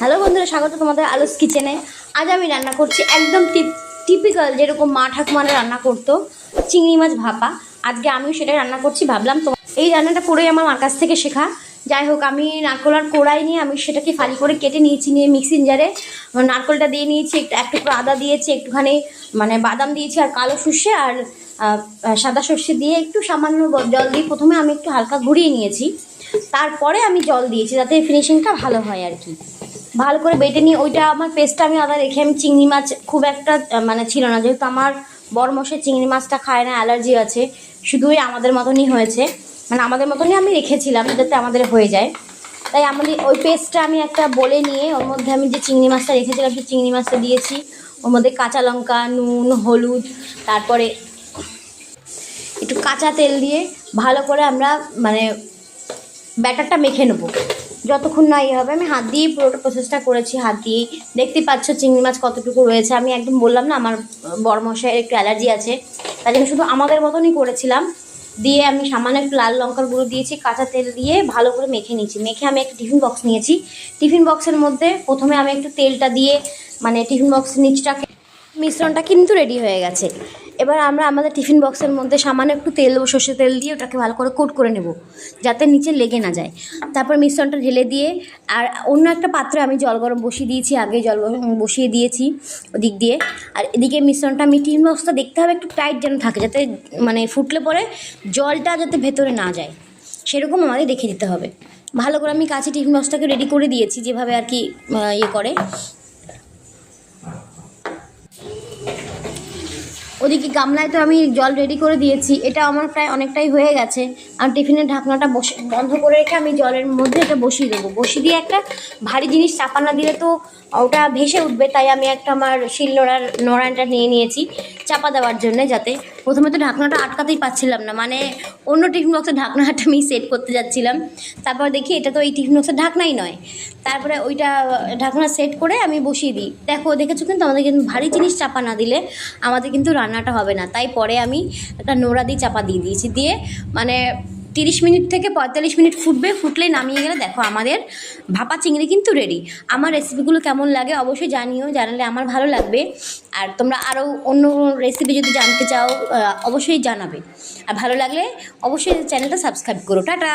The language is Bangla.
হ্যালো বন্ধুরা, স্বাগত তোমাদের আলুস কিচেনে। আজ আমি রান্না করছি একদম টিপ টিপিক্যাল যেরকম মা ঠাকুমারা রান্না করতো, চিংড়ি মাছ ভাপা। আজকে আমিও সেটা রান্না করছি, ভাবলাম তো এই রান্নাটা করেই আমার মার কাছ থেকে শেখা। যাই হোক, আমি নারকোলার কোড়াই নিয়ে আমি সেটাকে ফালি করে কেটে নিয়েছি, নিয়ে মিক্সিং জারে নারকোলটা দিয়ে নিয়েছি, একটু একটু আদা দিয়েছি, একটুখানি মানে বাদাম দিয়েছি আর কালো সর্ষে আর সাদা সর্ষে দিয়ে একটু সামান্য জল দিয়ে প্রথমে আমি একটু হালকা ঘুরিয়ে নিয়েছি। তারপরে আমি জল দিয়েছি, যাতে ফিনিশিংটা ভালো হয় আর কি। ভালো করে বেটে নিয়ে ওইটা আমার পেস্টটা আমি আদা রেখে আমি চিংড়ি মাছ খুব একটা মানে ছিল না। যেহেতু আমার বড় মশাই চিংড়ি মাছটা খায় না, অ্যালার্জি আছে, শুধুই আমাদের মতনই হয়েছে। মানে আমাদের মতনই আমি রেখেছিলাম, যাতে আমাদের হয়ে যায়। তাই আমি ওই পেস্টটা আমি একটা বলে নিয়ে, ওর মধ্যে আমি যে চিংড়ি মাছটা রেখেছিলাম, সেই চিংড়ি মাছটা দিয়েছি। ওর মধ্যে কাঁচা লঙ্কা, নুন, হলুদ, তারপরে একটু কাঁচা তেল দিয়ে ভালো করে আমরা মানে ব্যাটারটা মেখে নেব। যতক্ষণ না ইয়ে হবে, আমি হাত দিয়ে পুরোটা প্রসেসটা করেছি, হাত দিয়েই। দেখতে পাচ্ছ চিংড়ি মাছ কতটুকু রয়েছে। আমি একদম বললাম না, আমার বড় মশাইয়ের একটু অ্যালার্জি আছে, তাই জন্য শুধু আমাদের মতনই করেছিলাম। দিয়ে আমি সামান্য একটু লাল লঙ্কার গুঁড়ো দিয়েছি, কাঁচা তেল দিয়ে ভালো করে মেখে নিয়েছি। মেখে আমি একটা টিফিন বক্স নিয়েছি। টিফিন বক্সের মধ্যে প্রথমে আমি একটু তেলটা দিয়ে মানে টিফিন বক্সের নিচটাকে, মিশ্রণটা কিন্তু রেডি হয়ে গেছে। এবার আমরা আমাদের টিফিন বক্সের মধ্যে সামান্য একটু তেল দেবো সর্ষে তেল দিয়ে ওটাকে ভালো করে কোট করে নেব, যাতে নিচে লেগে না যায়। তারপর মিশ্রণটা ঢেলে দিয়ে, আর অন্য একটা পাত্রে আমি জল গরম বসিয়ে দিয়েছি, আগে জল গরম বসিয়ে দিয়েছি ওদিক দিয়ে। আর এদিকে মিশ্রণটা আমি টিফিন বক্সটা দেখতে হবে একটু টাইট যেন থাকে, যাতে মানে ফুটলে পরে জলটা যাতে ভেতরে না যায়। সেরকম আমাদের দেখে দিতে হবে। ভালো করে আমি কাছে টিফিন বক্সটাকে রেডি করে দিয়েছি, যেভাবে আর কি ইয়ে করে। ওদিকে গামলায় তো আমি জল রেডি করে দিয়েছি। এটা আমার প্রায় অনেকটাই হয়ে গেছে। আর টিফিনের ঢাকনাটা বসে বন্ধ করে রেখে আমি জলের মধ্যে এটা বসিয়ে দেবো। বসিয়ে দিয়ে একটা ভারী জিনিস চাপা না দিলে তো ওটা ভেসে উঠবে, তাই আমি একটা আমার শিল নোড়ার নোড়াটা নিয়ে নিয়েছি চাপা দেওয়ার জন্য যাতে প্রথমে তো ঢাকনাটা আটকাতেই পাচ্ছিলাম না মানে অন্য টিফিন বক্সের ঢাকনাটা আমি সেট করতে যাচ্ছিলাম। তারপর দেখি এটা তো এই টিফিন বক্সের ঢাকনাই নয়। তারপরে ওইটা ঢাকনা সেট করে আমি বসিয়ে দিই। দেখো, দেখেছ কিন্তু আমাদের কিন্তু ভারী জিনিস চাপা না দিলে আমাদের কিন্তু রান্নাটা হবে না। তাই পরে আমি একটা নোড়া দিয়ে চাপা দিয়ে দিয়েছি। দিয়ে মানে তিরিশ মিনিট থেকে পঁয়তাল্লিশ মিনিট ফুটবে। ফুটলে নামিয়ে গেলে দেখো আমাদের ভাপা চিংড়ি কিন্তু রেডি আমার রেসিপিগুলো কেমন লাগে অবশ্যই জানিও। জানালে আমার ভালো লাগবে। আর তোমরা আরও অন্য রেসিপি যদি জানতে চাও অবশ্যই জানাবে। আর ভালো লাগলে অবশ্যই চ্যানেলটা সাবস্ক্রাইব করো। টাটা!